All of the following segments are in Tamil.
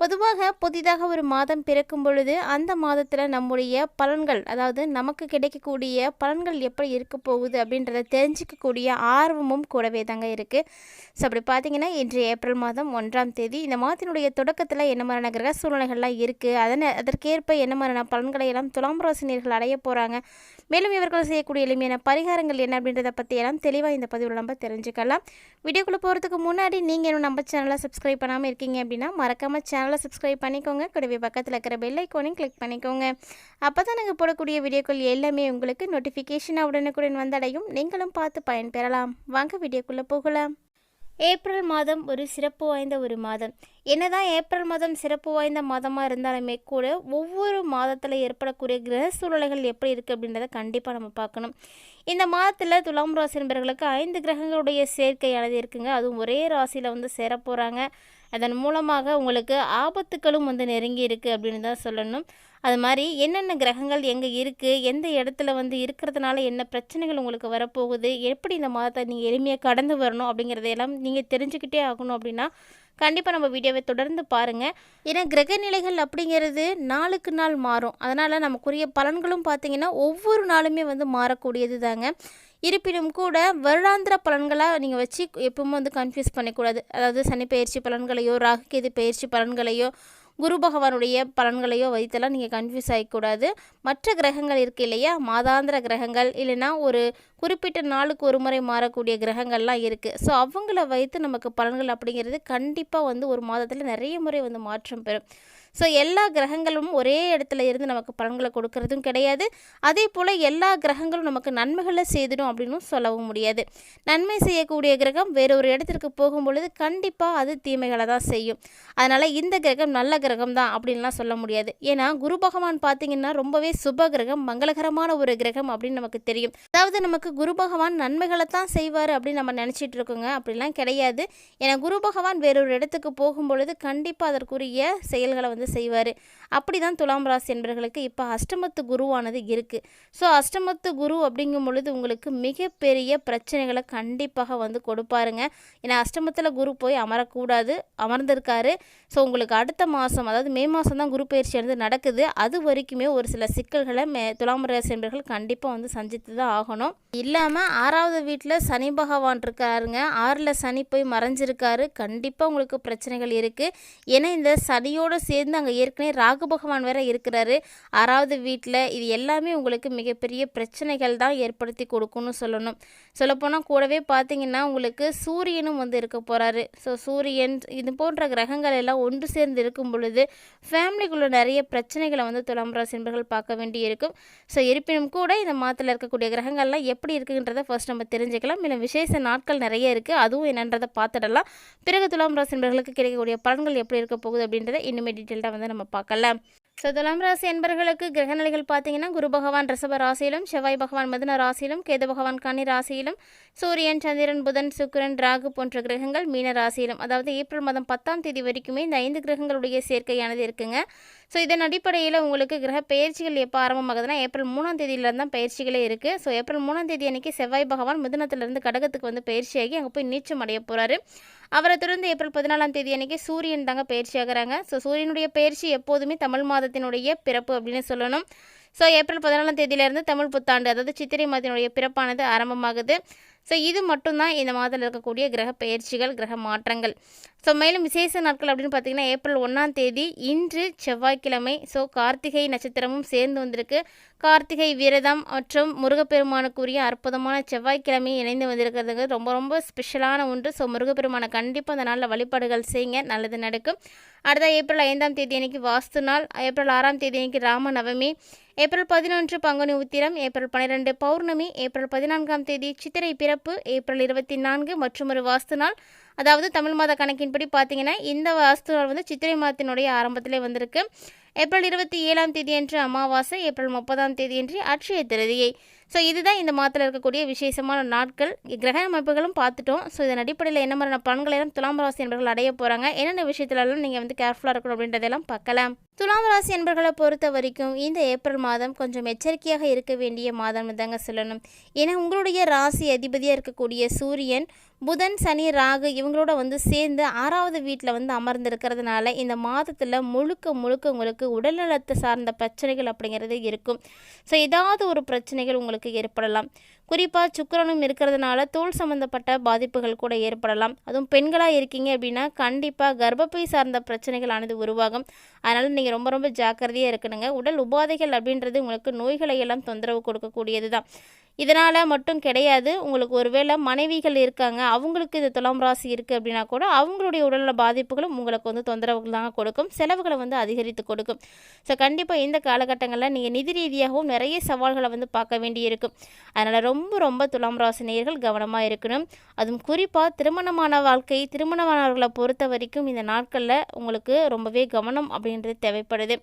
பொதுவாக புதிதாக ஒரு மாதம் பிறக்கும் பொழுது அந்த மாதத்தில் நம்முடைய பலன்கள் அதாவது நமக்கு கிடைக்கக்கூடிய பலன்கள் எப்படி இருக்க போகுது அப்படின்றத தெரிஞ்சிக்கக்கூடிய ஆர்வமும் கூடவே தாங்க இருக்குது ஸோ அப்படி பார்த்தீங்கன்னா இன்று ஏப்ரல் மாதம் ஒன்றாம் தேதி இந்த மாதத்தினுடைய தொடக்கத்தில் என்ன மாதிரியான கிரக சூழ்நிலைகள்லாம் இருக்குது அதனை அதற்கேற்ப என்ன மாதிரியான பலன்களை எல்லாம் துலாம் ராசினியர்கள் அடைய போகிறாங்க மேலும் இவர்கள் செய்யக்கூடிய எளிமையான பரிகாரங்கள் என்ன அப்படின்றத பற்றி எல்லாம் தெளிவாக இந்த பதிவில் நம்ம தெரிஞ்சுக்கலாம். வீடியோக்குள்ளே போகிறதுக்கு முன்னாடி நீங்கள் இன்னும் நம்ம சேனலை சப்ஸ்கிரைப் பண்ணாமல் இருக்கீங்க அப்படின்னா மறக்காமல் சே சப்ஸ்கிரைப் பண்ணிக்கோங்க. கூடவே பக்கத்தில் இருக்கிற பெல் ஐக்கோனையும் கிளிக் பண்ணிக்கோங்க. அப்போ தான் நாங்கள் போடக்கூடிய வீடியோக்கள் எல்லாமே உங்களுக்கு நோட்டிஃபிகேஷனாக உடனுக்குடன் வந்தடையும். நீங்களும் பார்த்து பயன்பெறலாம். வாங்க வீடியோக்குள்ளே போகலாம். ஏப்ரல் மாதம் ஒரு சிறப்பு வாய்ந்த ஒரு மாதம். என்னதான் ஏப்ரல் மாதம் சிறப்பு வாய்ந்த மாதமாக இருந்தாலுமே கூட ஒவ்வொரு மாதத்தில் ஏற்படக்கூடிய கிரக சூழ்நிலைகள் எப்படி இருக்குது அப்படின்றத கண்டிப்பாக நம்ம பார்க்கணும். இந்த மாதத்தில் துலாம் ராசி நண்பர்களுக்கு ஐந்து கிரகங்களுடைய சேர்க்கையானது இருக்குங்க அதுவும் ஒரே ராசியில் வந்து சேரப்போகிறாங்க அதன் மூலமாக உங்களுக்கு ஆபத்துக்களும் வந்து நெருங்கி இருக்குது அப்படின்னு தான் சொல்லணும். அது மாதிரி என்னென்ன கிரகங்கள் எங்கே இருக்குது எந்த இடத்துல வந்து இருக்கிறதுனால என்ன பிரச்சனைகள் உங்களுக்கு வரப்போகுது எப்படி இந்த மாதத்தை நீங்கள் எளிமையாக கடந்து வரணும் அப்படிங்கிறதையெல்லாம் நீங்கள் தெரிஞ்சுக்கிட்டே ஆகணும் அப்படின்னா கண்டிப்பாக நம்ம வீடியோவை தொடர்ந்து பாருங்கள் ஏன்னா கிரக நிலைகள் அப்படிங்கிறது நாளுக்கு நாள் மாறும். அதனால் நமக்குரிய பலன்களும் பார்த்திங்கன்னா ஒவ்வொரு நாளுமே வந்து மாறக்கூடியது தாங்க இருப்பினும் கூட வருடாந்திர பலன்களாக நீங்கள் வச்சு எப்பவுமே வந்து கன்ஃபியூஸ் பண்ணக்கூடாது. அதாவது சனி பயிற்சி பலன்களையோ ராகுகேது பயிற்சி பலன்களையோ குரு பகவானுடைய பலன்களையோ வைத்தெல்லாம் நீங்கள் கன்ஃபியூஸ் ஆகிக்கூடாது மற்ற கிரகங்கள் இருக்குது இல்லையா? மாதாந்திர கிரகங்கள் இல்லைன்னா ஒரு குறிப்பிட்ட நாளுக்கு ஒரு முறை மாறக்கூடிய கிரகங்கள்லாம் இருக்குது ஸோ அவங்கள வைத்து நமக்கு பலன்கள் அப்படிங்கிறது கண்டிப்பாக வந்து ஒரு மாதத்தில் நிறைய முறை வந்து மாற்றம் பெறும். ஸோ எல்லா கிரகங்களும் ஒரே இடத்துல இருந்து நமக்கு பலன்களை கொடுக்கறதும் கிடையாது. அதே போல் எல்லா கிரகங்களும் நமக்கு நன்மைகளை செய்திடும் அப்படின்னு சொல்லவும் முடியாது. நன்மை செய்யக்கூடிய கிரகம் வேறு ஒரு இடத்திற்கு போகும் பொழுது கண்டிப்பாக அது தீமைகளை தான் செய்யும். அதனால் இந்த கிரகம் நல்ல கிரகம் தான் அப்படின்லாம் சொல்ல முடியாது. ஏன்னா குரு பகவான் பார்த்தீங்கன்னா ரொம்பவே சுப கிரகம் மங்களகரமான ஒரு கிரகம் அப்படின்னு நமக்கு தெரியும். அதாவது நமக்கு குரு பகவான் நன்மைகளை தான் செய்வார் அப்படின்னு நம்ம நினச்சிட்டு இருக்கோங்க. அப்படிலாம் கிடையாது. ஏன்னா குரு பகவான் வேறொரு இடத்துக்கு போகும் பொழுது கண்டிப்பாக அதற்குரிய செயல்களை வந்து செய்வார். அப்படி தான் துலாம் ராசி என்பவர்களுக்கு இப்போ அஷ்டமத்து குருவானது இருக்குது ஸோ அஷ்டமத்து குரு அப்படிங்கும் பொழுது உங்களுக்கு மிகப்பெரிய பிரச்சனைகளை கண்டிப்பாக வந்து கொடுப்பாருங்க. ஏன்னா அஷ்டமத்தில் குரு போய் அமரக்கூடாது அமர்ந்திருக்காரு. ஸோ உங்களுக்கு அடுத்த மாதம் அதாவது மே மாதம் தான் குரு பயிற்சி வந்து நடக்குது. அது வரைக்குமே ஒரு சில சிக்கல்களை மே துலாம் ராசி என்பர்கள் கண்டிப்பாக வந்து சந்தித்து தான் ஆகணும். இல்லாமல் ஆறாவது வீட்டில் சனி பகவான் இருக்காருங்க. ஆறில் சனி போய் மறைஞ்சிருக்காரு. கண்டிப்பாக உங்களுக்கு பிரச்சனைகள் இருக்குது ஏன்னா இந்த சனியோடு சேர்ந்து அங்கே ஏற்கனவே ராகு பகவான் வேற இருக்கிறாரு. ஆறாவது வீட்டில் இது எல்லாமே உங்களுக்கு மிகப்பெரிய பிரச்சனைகள் தான் ஏற்படுத்தி கொடுக்கும்னு சொல்லணும். சொல்லப்போனால் கூடவே பார்த்தீங்கன்னா உங்களுக்கு சூரியனும் வந்து இருக்க போகிறாரு ஸோ சூரியன் இது போன்ற கிரகங்கள் எல்லாம் ஒன்று சேர்ந்து இருக்கும் பொழுது ஃபேமிலிக்குள்ளே நிறைய பிரச்சனைகளை வந்து துலாம் ராசி என்பர்கள் பார்க்க வேண்டி இருக்கும் ஸோ இருப்பினும் கூட இந்த மாதத்தில் இருக்கக்கூடிய கிரகங்கள்லாம் எப்படி இருக்குன்றதை ஃபர்ஸ்ட் நம்ம தெரிஞ்சுக்கலாம். இல்லை விசேஷ நாட்கள் நிறைய இருக்குது அதுவும் என்னன்றதை பார்த்துடலாம். பிறகு துலாம் ராசி என்பர்களுக்கு கிடைக்கக்கூடிய பலன்கள் எப்படி இருக்க போகுது அப்படின்றத இன்னுமே டீட்டெயில்டாக வந்து நம்ம பார்க்கலாம். ஸோ துலாம் ராசி என்பர்களுக்கு கிரகநிலைகள் பார்த்தீங்கன்னா குரு பகவான் ரிஷப ராசியிலும் செவ்வாய் பகவான் மதுன ராசியிலும் கேது பகவான் கனி ராசியிலும் சூரியன் சந்திரன் புதன் சுக்கிரன் ராகு போன்ற கிரகங்கள் மீன ராசியிலும். அதாவது ஏப்ரல் மாதம் பத்தாம் தேதி வரைக்குமே இந்த ஐந்து கிரகங்களுடைய சேர்க்கையானது இருக்குங்க. ஸோ இதன் அடிப்படையில் உங்களுக்கு கிரக பயிற்சிகள் எப்போ ஆரம்பமாகுதுன்னா ஏப்ரல் மூணாம் தேதியிலேருந்து தான் பயிற்சிகளே இருக்குது ஸோ ஏப்ரல் மூணாம் தேதி அன்றைக்கி செவ்வாய் பகவான் மிதுனத்திலிருந்து கடகத்துக்கு வந்து பயிற்சியாகி அங்கே போய் நீச்சம் அடைய போகிறாரு அவரை தொடர்ந்து ஏப்ரல் பதினாலாம் தேதி அன்றைக்கி சூரியன் தாங்க பயிற்சி ஆகிறாங்க ஸோ சூரியனுடைய பயிற்சி எப்போதுமே தமிழ் மாதத்தினுடைய பிறப்பு அப்படின்னு சொல்லணும். ஸோ ஏப்ரல் பதினாலாம் தேதியிலேருந்து தமிழ் புத்தாண்டு அதாவது சித்திரை மாதத்தினுடைய பிறப்பானது ஆரம்பமாகுது. ஸோ இது மட்டும்தான் இந்த மாதத்தில் இருக்கக்கூடிய கிரக பயிற்சிகள் கிரக மாற்றங்கள். ஸோ மேலும் விசேஷ நாட்கள் அப்படின்னு பார்த்தீங்கன்னா ஏப்ரல் ஒன்றாம் தேதி இன்று செவ்வாய்க்கிழமை. ஸோ கார்த்திகை நட்சத்திரமும் சேர்ந்து வந்திருக்கு. கார்த்திகை விரதம் மற்றும் முருகப்பெருமானுக்குரிய அற்புதமான செவ்வாய்க்கிழமை இணைந்து வந்திருக்கிறதுங்க ரொம்ப ரொம்ப ஸ்பெஷலான ஒன்று. ஸோ முருகப்பெருமானை கண்டிப்பாக அந்த நாளில் வழிபாடுகள் செய்யுங்க. நல்லது நடக்கும். அடுத்த ஏப்ரல் ஐந்தாம் தேதி அன்னைக்கு வாஸ்து நாள். ஏப்ரல் ஆறாம் தேதி அன்னைக்கு ராம நவமி. ஏப்ரல் பதினொன்று பங்குனி உத்திரம் ஏப்ரல் பன்னிரெண்டு பௌர்ணமி ஏப்ரல் பதினான்காம் தேதி சித்திரை பிறப்பு ஏப்ரல் இருபத்தி நான்கு மற்றும் ஒரு வாஸ்து நாள். அதாவது தமிழ் மாத கணக்கின்படி பார்த்தீங்கன்னா இந்த வாஸ்து நாள் வந்து சித்திரை மாதத்தினுடைய ஆரம்பத்திலே வந்திருக்கு. ஏப்ரல் இருபத்தி ஏழாம் தேதியன்று அமாவாசை ஏப்ரல் முப்பதாம் தேதியன்று அட்சய திருதியை. ஸோ இதுதான் இந்த மாதத்தில் இருக்கக்கூடிய விசேஷமான நாட்கள். கிரக அமைப்புகளும் பார்த்துட்டோம். ஸோ இதன் அடிப்படையில் என்ன மாதிரியான பலன்களை எல்லாம் துலாம் ராசி என்பர்கள் அடைய போகிறாங்க என்னென்ன விஷயத்துலலாம் நீங்கள் வந்து கேர்ஃபுல்லாக இருக்கணும் அப்படின்றதெல்லாம் பார்க்கலாம். துலாம் ராசி என்பர்களை பொறுத்த வரைக்கும் இந்த ஏப்ரல் மாதம் கொஞ்சம் எச்சரிக்கையாக இருக்க வேண்டிய மாதம் தாங்க சொல்லணும். ஏன்னா உங்களுடைய ராசி அதிபதியாக இருக்கக்கூடிய சூரியன் புதன் சனி ராகு இவங்களோட வந்து சேர்ந்து ஆறாவது வீட்டில் வந்து அமர்ந்திருக்கிறதுனால இந்த மாதத்தில் முழுக்க முழுக்க உங்களுக்கு உடல்நலத்தை சார்ந்த பிரச்சனைகள் அப்படிங்கிறது இருக்கும். ஸோ ஏதாவது ஒரு பிரச்சனைகள் உங்களுக்கு ஏற்படலாம். குறிப்பாக சுக்கரனும் இருக்கிறதுனால தோல் சம்மந்தப்பட்ட பாதிப்புகள் கூட ஏற்படலாம். அதுவும் பெண்களாக இருக்கீங்க அப்படின்னா கண்டிப்பாக கர்ப்பப்பை சார்ந்த பிரச்சனைகளானது உருவாகும். அதனால் நீங்கள் ரொம்ப ரொம்ப ஜாக்கிரதையாக இருக்கணுங்க. உடல் உபாதைகள் அப்படின்றது உங்களுக்கு நோய்களை எல்லாம் தொந்தரவு கொடுக்கக்கூடியது தான் இதனால் மட்டும் கிடையாது. உங்களுக்கு ஒருவேளை மனைவிகள் இருக்காங்க அவங்களுக்கு இது துலாம் ராசி இருக்குது அப்படின்னா கூட அவங்களுடைய உடலில் பாதிப்புகளும் உங்களுக்கு வந்து தொந்தரவுகள் தான் கொடுக்கும். செலவுகளை வந்து அதிகரித்து கொடுக்கும். ஸோ கண்டிப்பாக இந்த காலகட்டங்களில் நீங்கள் நிதி ரீதியாகவும் நிறைய சவால்களை வந்து பார்க்க வேண்டியிருக்கும். அதனால் ரொம்ப ரொம்ப துலாம் ராசி நேயர்கள் கவனமாக இருக்கணும். அதுவும் குறிப்பாக திருமணமான வாழ்க்கை திருமணமானவர்களை பொறுத்த வரைக்கும் இந்த நாட்களில் உங்களுக்கு ரொம்பவே கவனம் அப்படின்றது தேவைப்படுது.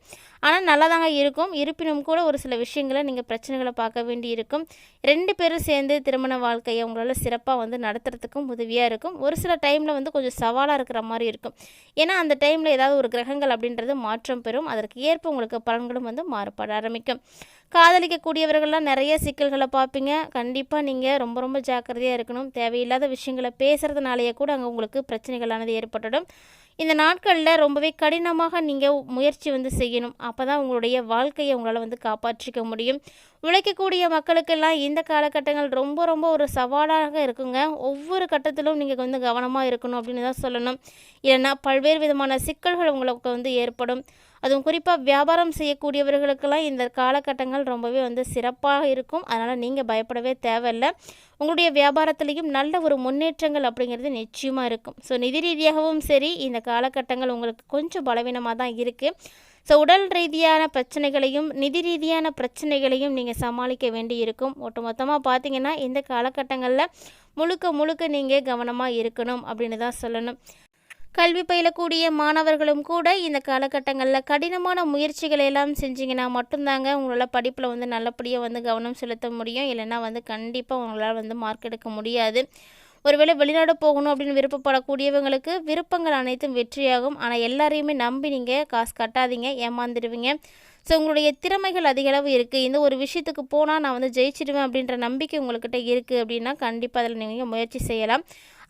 ஆனால் நல்லா தாங்க இருக்கும். இருப்பினும் கூட ஒரு சில விஷயங்களை நீங்கள் பிரச்சனைகளை பார்க்க வேண்டி இருக்கும் ரெண்டு பேரும் சேர்ந்து திருமண வாழ்க்கையை உங்களால் சிறப்பாக வந்து நடத்துறதுக்கும் உதவியாக இருக்கும். ஒரு சில டைமில் வந்து கொஞ்சம் சவாலாக இருக்கிற மாதிரி இருக்கும். ஏன்னா அந்த டைமில் ஏதாவது ஒரு கிரகங்கள் அப்படின்றது மாற்றம் பெறும். அதற்கு ஏற்ப உங்களுக்கு பலன்களும் வந்து மாறுபட ஆரம்பிக்கும். காதலிக்கக்கூடியவர்கள்லாம் நிறைய சிக்கல்களை பார்ப்பீங்க. கண்டிப்பாக நீங்கள் ரொம்ப ரொம்ப ஜாக்கிரதையாக இருக்கணும். தேவையில்லாத விஷயங்களை பேசுகிறதுனாலேயே கூட அங்கே உங்களுக்கு பிரச்சனைகளானது ஏற்பட்டுடும். இந்த நாட்களில் ரொம்பவே கடினமாக நீங்கள் முயற்சி வந்து செய்யணும். அப்போ தான் உங்களுடைய வாழ்க்கையை உங்களால் வந்து காப்பாற்றிக்க முடியும். உழைக்கக்கூடிய மக்களுக்கெல்லாம் இந்த காலகட்டங்கள் ரொம்ப ரொம்ப ஒரு சவாலாக இருக்குங்க. ஒவ்வொரு கட்டத்திலும் நீங்கள் வந்து கவனமாக இருக்கணும் அப்படின்னு தான் சொல்லணும். ஏன்னா பல்வேறு விதமான சிக்கல்கள் உங்களுக்கு வந்து ஏற்படும். அதுவும் குறிப்பாக வியாபாரம் செய்யக்கூடியவர்களுக்கெல்லாம் இந்த காலகட்டங்கள் ரொம்பவே வந்து சிறப்பாக இருக்கும். அதனால் நீங்கள் பயப்படவே தேவையில்லை. உங்களுடைய வியாபாரத்துலேயும் நல்ல ஒரு முன்னேற்றங்கள் அப்படிங்கிறது நிச்சயமாக இருக்கும். ஸோ நிதி ரீதியாகவும் சரி இந்த காலகட்டங்கள் உங்களுக்கு கொஞ்சம் பலவீனமாக தான் இருக்குது ஸோ உடல் ரீதியான பிரச்சனைகளையும் நிதி ரீதியான பிரச்சனைகளையும் நீங்கள் சமாளிக்க வேண்டி இருக்கும். ஒட்டுமொத்தமாக பார்த்தீங்கன்னா இந்த காலகட்டங்களில் முழுக்க முழுக்க நீங்கள் கவனமாக இருக்கணும் அப்படின்னு தான் சொல்லணும். கல்வி பயிலக்கூடிய மாணவர்களும் கூட இந்த காலகட்டங்களில் கடினமான முயற்சிகளை எல்லாம் செஞ்சிங்கன்னா மட்டும்தாங்க உங்களால் படிப்பில் வந்து நல்லபடியாக வந்து கவனம் செலுத்த முடியும். இல்லைன்னா வந்து கண்டிப்பாக உங்களால் வந்து மார்க் எடுக்க முடியாது. ஒருவேளை வெளிநாடு போகணும் அப்படின்னு விருப்பப்படக்கூடியவங்களுக்கு விருப்பங்கள் அனைத்தும் வெற்றியாகும். ஆனால் எல்லாரையுமே நம்பி நீங்கள் காசு கட்டாதீங்க ஏமாந்துடுவீங்க. ஸோ உங்களுடைய திறமைகள் அதிகளவு இருக்குது இந்த ஒரு விஷயத்துக்கு போனால் நான் வந்து ஜெயிச்சிடுவேன் அப்படின்ற நம்பிக்கை உங்கள்கிட்ட இருக்குது அப்படின்னா கண்டிப்பாக அதில் நீங்கள் முயற்சி செய்யலாம்.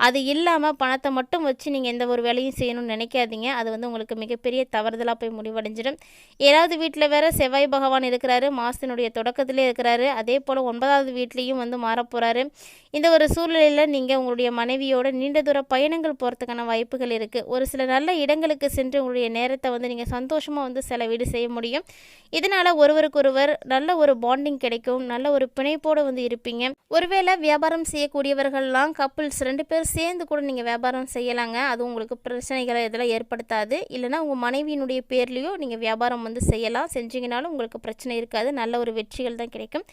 அது இல்லாமல் பணத்தை மட்டும் வச்சு நீங்கள் எந்த ஒரு வேலையும் செய்யணும்னு நினைக்காதீங்க. அது வந்து உங்களுக்கு மிகப்பெரிய தவறுதலாக போய் முடிவடைஞ்சிடும். ஏழாவது வீட்டில் வேறு செவ்வாய் பகவான் இருக்கிறாரு. மாதத்தினுடைய தொடக்கத்திலே இருக்கிறாரு. அதே போல் ஒன்பதாவது வீட்லேயும் வந்து மாறப்போகிறாரு இந்த ஒரு சூழ்நிலையில் நீங்கள் உங்களுடைய மனைவியோட நீண்ட தூர பயணங்கள் போகிறதுக்கான வாய்ப்புகள் இருக்குது ஒரு சில நல்ல இடங்களுக்கு சென்று உங்களுடைய நேரத்தை வந்து நீங்கள் சந்தோஷமாக வந்து செலவீடு செய்ய முடியும். இதனால் ஒருவருக்கொருவர் நல்ல ஒரு பாண்டிங் கிடைக்கும். நல்ல ஒரு பிணைப்போடு வந்து இருப்பீங்க. ஒருவேளை வியாபாரம் செய்யக்கூடியவர்கள்லாம் கப்புள்ஸ் ரெண்டு பேர் சேர்ந்து கூட நீங்கள் வியாபாரம் செய்யலாங்க. அது உங்களுக்கு பிரச்சனைகளை இதெல்லாம் ஏற்படுத்தாது. இல்லைனா உங்கள் மனைவியினுடைய பேர்லேயோ நீங்கள் வியாபாரம் வந்து செய்யலாம். செஞ்சீங்கனாலும் உங்களுக்கு பிரச்சனை இருக்காது. நல்ல ஒரு வெற்றிகள் தான் கிடைக்கும்.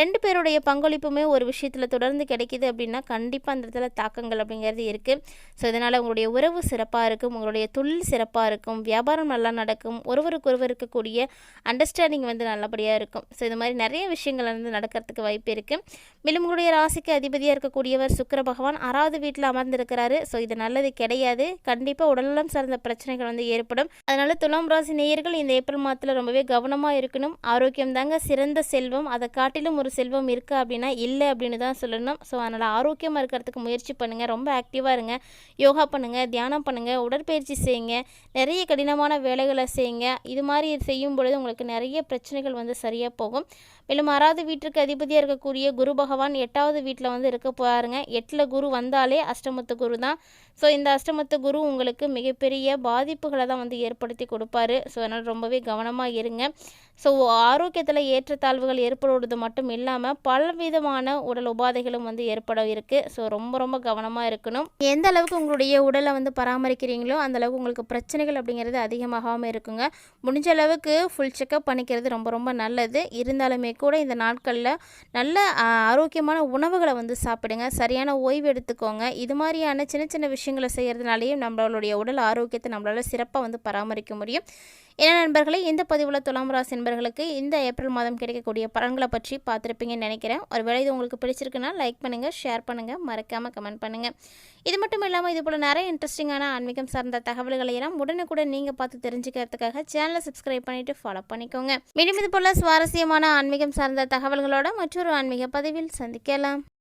ரெண்டு பேருடைய பங்களிப்புமே ஒரு விஷயத்தில் தொடர்ந்து கிடைக்கிது அப்படின்னா கண்டிப்பாக அந்த இடத்துல தாக்கங்கள் அப்படிங்கிறது இருக்குது ஸோ இதனால் உங்களுடைய உறவு சிறப்பாக இருக்கும். உங்களுடைய தொழில் சிறப்பாக இருக்கும். வியாபாரம் நல்லா நடக்கும். ஒருவருக்கு ஒருவர் இருக்கக்கூடிய அண்டர்ஸ்டாண்டிங் வந்து நல்லபடியாக இருக்கும். ஸோ இது மாதிரி நிறைய விஷயங்கள் வந்து நடக்கிறதுக்கு வாய்ப்பு இருக்குது மேலும் உங்களுடைய ராசிக்கு அதிபதியாக இருக்கக்கூடியவர் சுக்கர பகவான். ஆறாவது வீட்டில் அமர்ந்திருக்கிறாரு. ஸோ இது நல்லது கிடையாது. கண்டிப்பாக உடல்நலம் சார்ந்த பிரச்சனைகள் வந்து ஏற்படும். அதனால் துலாம் ராசி நேயர்கள் இந்த ஏப்ரல் மாதத்தில் ரொம்பவே கவனமாக இருக்கணும். ஆரோக்கியம் தாங்க சிறந்த செல்வம். அதை காட்டிலும் ஒரு செல்வம் இருக்கா அப்படின்னா இல்லை அப்படின்னு தான் சொல்லணும். ஸோ அதனால் ஆரோக்கியமாக இருக்கிறதுக்கு முயற்சி பண்ணுங்கள் ரொம்ப ஆக்டிவாக இருங்க. யோகா பண்ணுங்கள் தியானம் பண்ணுங்கள் உடற்பயிற்சி செய்யுங்க. நிறைய கடினமான வேலைகளை செய்யுங்க. இது மாதிரி செய்யும் பொழுது உங்களுக்கு நிறைய பிரச்சனைகள் வந்து சரியாக போகும். மேலும் ஆறாவது வீட்டிற்கு அதிபதியாக இருக்கக்கூடிய குரு பகவான் எட்டாவது வீட்டில் வந்து இருக்க போகிறாருங்க எட்டில் குரு வந்தாலே அஷ்டமத்து குரு தான். ஸோ இந்த அஷ்டமத்து குரு உங்களுக்கு மிகப்பெரிய பாதிப்புகளை தான் வந்து ஏற்படுத்தி கொடுப்பாரு. ஸோ அதனால் ரொம்பவே கவனமாக இருங்க. ஸோ ஆரோக்கியத்தில் ஏற்றத்தாழ்வுகள் ஏற்படுவது மட்டும் இல்லாமல் பலவிதமான உடல் உபாதைகளும் வந்து ஏற்பட இருக்குது ஸோ ரொம்ப ரொம்ப கவனமாக இருக்கணும். எந்த அளவுக்கு உங்களுடைய உடலை வந்து பராமரிக்கிறீங்களோ அந்த அளவுக்கு உங்களுக்கு பிரச்சனைகள் அப்படிங்கிறது அதிகமாகாமல் இருக்குங்க. முடிஞ்ச அளவுக்கு ஃபுல் செக்கப் பண்ணிக்கிறது ரொம்ப ரொம்ப நல்லது. இருந்தாலுமே கூட இந்த நாட்களில் நல்ல ஆரோக்கியமான உணவுகளை வந்து சாப்பிடுங்க. சரியான ஓய்வு எடுத்துக்கோங்க. இது மாதிரியான சின்ன சின்ன விஷயங்களை செய்கிறதுனாலையும் நம்மளுடைய உடல் ஆரோக்கியத்தை நம்மளால் சிறப்பாக வந்து பராமரிக்க முடியும். ஏன்னா நண்பர்களே இந்த பதிவில் துலாம் ராசி நண்பர்களுக்கு இந்த ஏப்ரல் மாதம் கிடைக்கக்கூடிய பலன்களை பற்றி பார்த்துருப்பீங்கன்னு நினைக்கிறேன். ஒருவேளை இது உங்களுக்கு பிடிச்சிருக்குன்னா லைக் பண்ணுங்கள் ஷேர் பண்ணுங்கள் மறக்காமல் கமெண்ட் பண்ணுங்கள் இது மட்டும் இல்லாமல் இது போல் நிறைய இன்ட்ரெஸ்டிங்கான ஆன்மீகம் சார்ந்த தகவல்களை எல்லாம் உடனுக்குடன் நீங்கள் பார்த்து தெரிஞ்சுக்கிறதுக்காக சேனலை சப்ஸ்கிரைப் பண்ணிவிட்டு ஃபாலோ பண்ணிக்கோங்க. மீண்டும் இது போல் சுவாரஸ்யமான ஆன்மீகம் சார்ந்த தகவல்களோட மற்றொரு ஆன்மீக பதிவில் சந்திக்கலாம்.